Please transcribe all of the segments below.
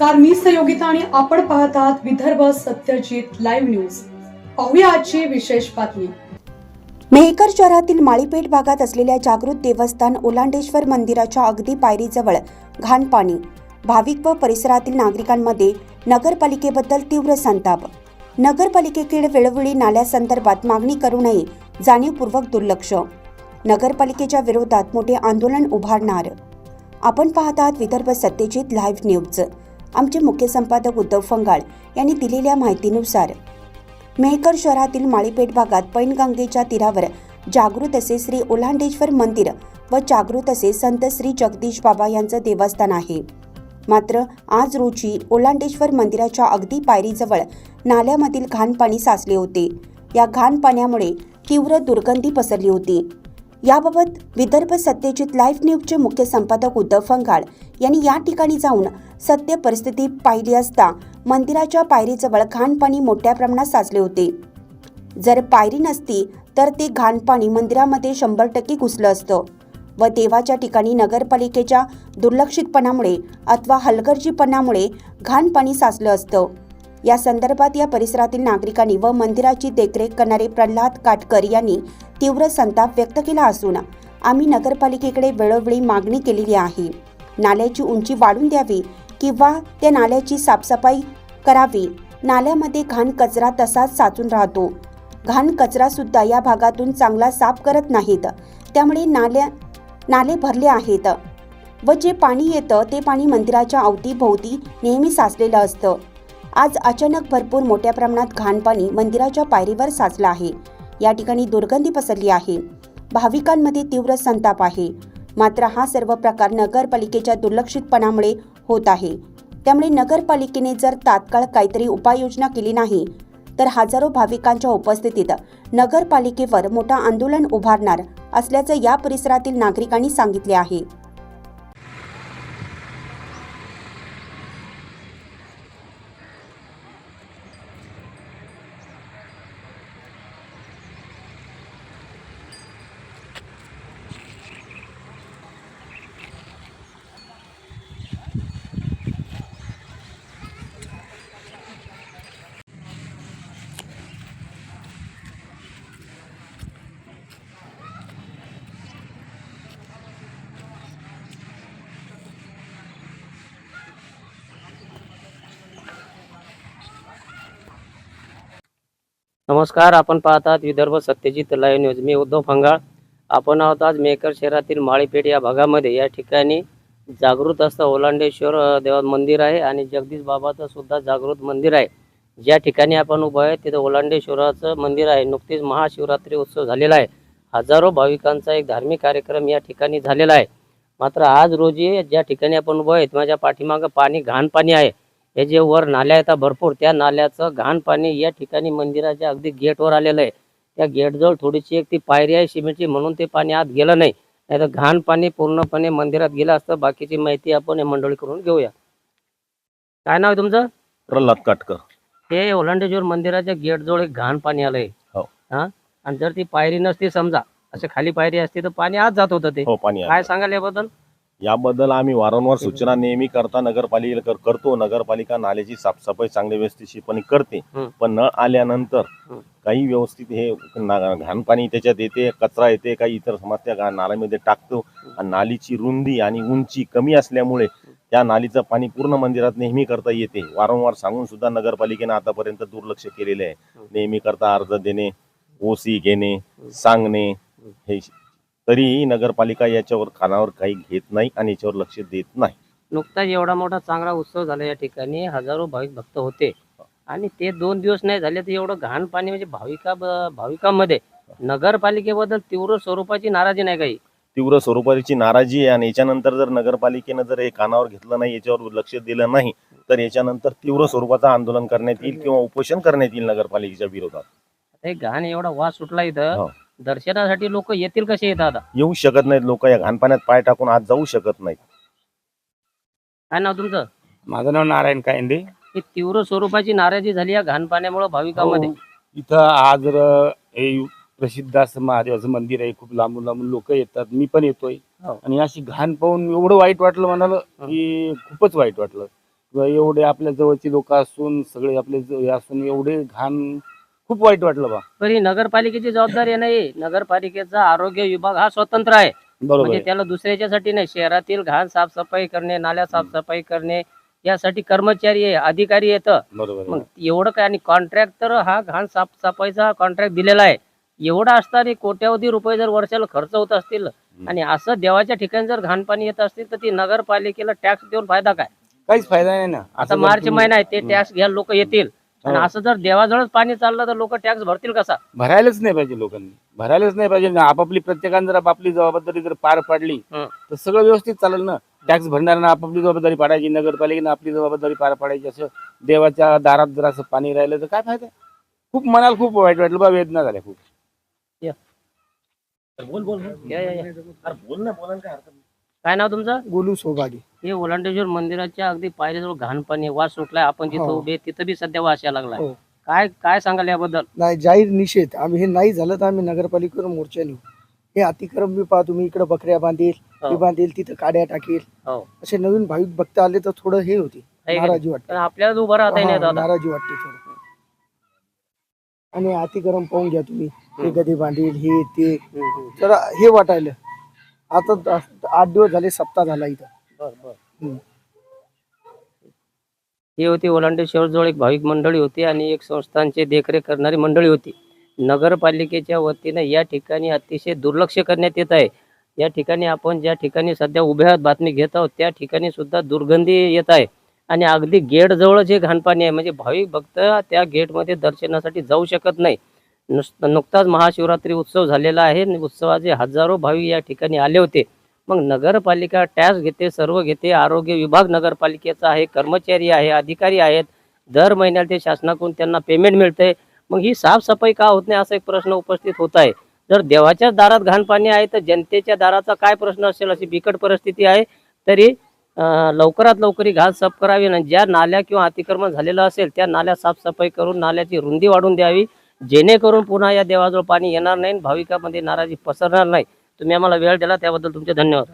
नमस्कार मी सहयोगिता आणि आपण पाहत आहात विदर्भ सत्यजित लाईव्ह न्यूज. पाहूया आजची विशेष बातमी. मेहकर शहरातील माळीपेठ भागात असलेल्या जागृत देवस्थान ओलांडेश्वर मंदिराच्या अगदी पायरीजवळ घाण पाणी भाविक व परिसरातील नागरिकांमध्ये नगरपालिकेबद्दल तीव्र संताप. नगरपालिकेकडे वेळोवेळी नाल्यासंदर्भात मागणी करूनही जाणीवपूर्वक दुर्लक्ष. नगरपालिकेच्या विरोधात मोठे आंदोलन उभारणार. आपण पाहत आहात विदर्भ सत्यजित लाईव्ह न्यूज. आमचे मुख्य संपादक उद्धव फंगाळ यांनी दिलेल्या माहितीनुसार मेहकर शहरातील माळीपेठ भागात पैनगंगेच्या तीरावर जागृत असे श्री ओलांडेश्वर मंदिर व जागृत असे संत श्री जगदीश बाबा यांचं देवस्थान आहे. मात्र आज रोजी ओलांडेश्वर मंदिराच्या अगदी पायरीजवळ नाल्यामधील घाण पाणी साचले होते. या घाण पाण्यामुळे तीव्र दुर्गंधी पसरली होती. याबाबत विदर्भ सत्यजित लाईव्ह न्यूजचे मुख्य संपादक उद्धव फंगाळ यांनी या ठिकाणी जाऊन सत्य परिस्थिती पाहिली असता मंदिराच्या पायरीजवळ घाण पाणी मोठ्या प्रमाणात साचले होते. जर पायरी नसती तर ते घाण पाणी मंदिरामध्ये शंभर टक्के घुसलं असतं व देवाच्या ठिकाणी नगरपालिकेच्या दुर्लक्षितपणामुळे अथवा हलगर्जीपणामुळे घाण पाणी साचलं असतं. या संदर्भात या परिसरातील नागरिकांनी व मंदिराची देखरेख करणारे प्रल्हाद काटकर यांनी तीव्र संताप व्यक्त केला असून आम्ही नगरपालिकेकडे वेळोवेळी मागणी केलेली आहे. नाल्याची उंची वाढून द्यावी किंवा त्या नाल्याची साफसफाई करावी. नाल्यामध्ये घाण कचरा तसाच साचून राहतो. घाण कचरा सुद्धा या भागातून चांगला साफ करत नाहीत. त्यामुळे नाल्या नाले भरले आहेत. व जे पाणी येतं ते पाणी मंदिराच्या अवतीभोवती नेहमी साचलेलं असतं. आज अचानक भरपूर मोठ्या प्रमाणात घाण पाणी मंदिराच्या पायरीवर साचलं आहे. या ठिकाणी दुर्गंधी पसरली आहे. भाविकांमध्ये तीव्र संताप आहे. मात्र हा सर्व प्रकार नगरपालिकेच्या दुर्लक्षितपणामुळे होत आहे. त्यामुळे नगरपालिकेने जर तात्काळ काहीतरी उपाययोजना केली नाही तर हजारो भाविकांच्या उपस्थितीत नगरपालिकेवर मोठा आंदोलन उभारणार असल्याचं या परिसरातील नागरिकांनी सांगितले आहे. नमस्कार आपण पाहतात विदर्भ सत्यजित लाईव्ह न्यूज. मी उद्धव फंगाळ. आपण आहोत आज मेकर शहरातील माळीपेठ या भागामध्ये. या ठिकाणी जागृत असतं ओलांडेश्वर देवा मंदिर आहे आणि जगदीश बाबाचं सुद्धा जागृत मंदिर आहे. ज्या ठिकाणी आपण उभं आहे तिथं ओलांडेश्वराचं मंदिर आहे. नुकतीच महाशिवरात्री उत्सव झालेला आहे. हजारो भाविकांचा एक धार्मिक कार्यक्रम या ठिकाणी झालेला आहे. मात्र आज रोजी ज्या ठिकाणी आपण उभं आहेत माझ्या पाठीमागं पाणी घाण पाणी आहे. हे जे वर नाल्या आहेत भरपूर. त्या नाल्याचं घाण पाणी या ठिकाणी मंदिराच्या अगदी गेटवर आलेलं आहे. त्या गेटजवळ थोडीशी एक ती पायरी आहे सिमेंटची म्हणून ते पाणी आत गेलं नाही. नाही तर घाण पाणी पूर्णपणे मंदिरात गेलं असतं. बाकीची माहिती आपण या मंडळी करून घेऊया. काय नाव आहे तुमचं? प्रल्हाद काटकर. हे ओलांडेश्वर मंदिराच्या गेटजवळ एक घाण पाणी आलंय. हो. हा? आणि जर ती पायरी नसती समजा असे खाली पायरी असती तर पाणी आत जात होतं ते. हो पाणी काय. सांगाल याबद्दल? याबद्दल आम्ही वारंवार सूचना नेहमी करता नगरपालिकेला कर- करतो. नगरपालिका नाल्याची साफसफाई चांगली व्यवस्थितशीरपणे करते. पण न आल्यानंतर. काही व्यवस्थित हे घाण पाणी त्याच्यात येते कचरा येते काही इतर समस्या नाल्यामध्ये टाकतो. आणि नालीची रुंदी आणि उंची कमी असल्यामुळे त्या नालीचं पाणी पूर्ण मंदिरात नेहमी करता येते. वारंवार सांगून सुद्धा नगरपालिकेने आतापर्यंत दुर्लक्ष केलेले आहे. नेहमी करता अर्ज देणे ओसी घेणे सांगणे हे तरीही नगरपालिका याच्यावर कानावर काही घेत नाही आणि याच्यावर लक्ष देत नाही. नुकताच एवढा मोठा चांगला उत्सव झाला या ठिकाणी. हजारो भाविक भक्त होते. आणि ते दोन दिवस नाही झाले तर एवढं घाण पाणी म्हणजे भाविका भाविकांमध्ये नगरपालिकेबद्दल तीव्र स्वरूपाची नाराजी नाही काही. तीव्र स्वरूपाची नाराजी आहे आणि याच्यानंतर जर नगरपालिकेनं जर हे कानावर घेतलं नाही याच्यावर लक्ष दिलं नाही तर याच्यानंतर तीव्र स्वरूपाचं आंदोलन करण्यात येईल किंवा उपोषण करण्यात येईल नगरपालिकेच्या विरोधात. हे घाण एवढा वास सुटला इथं. दर्शनासाठी लोक येतील कसे येतात आता येऊ शकत नाहीत लोक या घाणपाण्यात पाय टाकून आज जाऊ शकत नाहीत. काय नाव तुमचं? माझं नाव नारायण कायंदे. ही तीव्र स्वरूपाची नाराजी झाली या घाण पाण्यामुळे भाविकांमध्ये. हो, इथं आज र- हे प्रसिद्ध असं महादेवाचं मंदिर आहे खूप लांबून लांबून लोक येतात. मी पण येतोय. हो. आणि अशी घाण पाहून एवढं वाईट वाटलं म्हणाल की खूपच वाईट वाटलं. एवढे आपल्या जवळची लोक असून सगळे आपले ज- हे असून एवढे घाण खूप वाईट वाटलं बा. पण ही नगरपालिकेची जबाबदारी नाही नगरपालिकेचा आरोग्य विभाग हा स्वतंत्र आहे. बरोबर म्हणजे आहे. त्याला दुसऱ्याच्यासाठी नाही शहरातील घाण साफसफाई करणे नाल्या साफसफाई करणे यासाठी कर्मचारी आहे अधिकारी येतं बरोबर आहे. मग एवढं काय आणि कॉन्ट्रॅक्टर हा घाण साफसफाईचा कॉन्ट्रॅक्ट दिलेला आहे. एवढा असताना कोट्यावधी रुपये जर वर्षाला खर्च होत असतील आणि असं देवाच्या ठिकाणी जर घाण पाणी येत असतील तर ती नगरपालिकेला टॅक्स देऊन फायदा काय? काहीच फायदा नाही ना. आता असं जर मार्च तुम्ही- महिना आहे ते टॅक्स घ्यायला लोक येतील. आणि हो. असं जर देवाजवळच पाणी चाललं तर लोक टॅक्स भरतील कसा? भरायलाच नाही पाहिजे लोकांनी. भरायलाच नाही पाहिजे. ना आपापली प्रत्येकाने जर आपापली जबाबदारी जर पार पाडली. तर सगळं व्यवस्थित चालेल ना. टॅक्स भरणाऱ्यांना आपापली जबाबदारी पाडायची नगरपालिकेनं आपली जबाबदारी पार पाडायची असं देवाच्या दारात जर असं पाणी राहिलं तर काय फायदा? खूप मनाला खूप वाईट वाटलं बा वेदना झाल्या खूप. बोल बोल या, या, या. बोल ना बोला काय हरकत काय नाव तुमचं? गोलू सोबाडी हे ओलांडेश्वर मंदिराच्या अगदी पायरीजवळ घाण पाणी. वास सुटलाय. आपण जिथं हो. उभे तिथं बी सध्या वास यायला लागलाय. हो. काय काय सांगाल याबद्दल? नाही जाहीर निषेध. आम्ही हे नाही झालं तर आम्ही नगरपालिकेवर मोर्चा नेऊ. हे अतिक्रम बी पहा तुम्ही इकडे बकऱ्या बांधील हो. हे बांधील तिथं काड्या टाकील. हो. असे नवीन भाविक भक्त आले तर थोडं हे होते. आहे का नाही? नाराजी वाटते. आपल्याला उभं राहता दादा नाराजी वाटते थोडं. आणि अतिक्रम पाहून घ्या तुम्ही. हे कधी बांधील हे ते. हम्म, हम्म. जरा हे वाटायलं. आता द- आठ दिवस झाले सप्ताह झाला इथं. बर, बर. हम्म. ही होती ओलांडेश्वर जवळ एक भाविक मंडळी होती आणि एक संस्थांची देखरेख करणारी मंडळी होती. नगरपालिकेच्या वतीने या ठिकाणी अतिशय दुर्लक्ष करण्यात येत आहे. या ठिकाणी आपण ज्या ठिकाणी सध्या उभ्या आहोत, बातमी घेत आहोत त्या ठिकाणी सुद्धा दुर्गंधी येत आहे. आणि अगदी गेट जवळ जे घाणपाणी आहे. म्हणजे भाविक भक्त त्या गेटमध्ये दर्शनासाठी जाऊ शकत नाही. नुकताच महाशिवरात्री उत्सव झालेला आहे. आणि उत्सवाचे हजारो भावी या ठिकाणी आले होते. मग नगरपालिका टॅक्स घेते सर्व घेते. आरोग्य विभाग नगरपालिकेचा आहे कर्मचारी आहे अधिकारी आहेत. दर महिन्याला ते शासनाकडून त्यांना पेमेंट मिळते. मग ही साफसफाई का होत नाही असा एक प्रश्न उपस्थित होत आहे. जर देवाच्याच दारात घाण पाणी आहे तर जनतेच्या दाराचा काय प्रश्न असेल अशी बिकट परिस्थिती आहे. तरी लवकरात लवकर ही घाण साफ करावी आणि ज्या नाल्या किंवा अतिक्रमण झालेलं असेल त्या नाल्या साफसफाई करून नाल्याची रुंदी वाढवून द्यावी. जेणेकरून पुन्हा या देवाजवळ पाणी येणार नाही भाविकामध्ये नाराजी पसरणार नाही. तुम्ही आम्हाला वेळ दिला त्याबद्दल तुमचे धन्यवाद.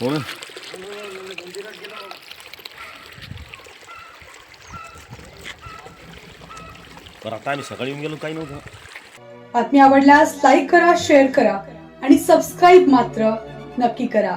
हो ना तर आता आम्ही सकाळी येऊन गेलो काही नव्हतं. बातमी आवडल्यास लाईक करा शेअर करा आणि सबस्क्राईब मात्र नक्की करा.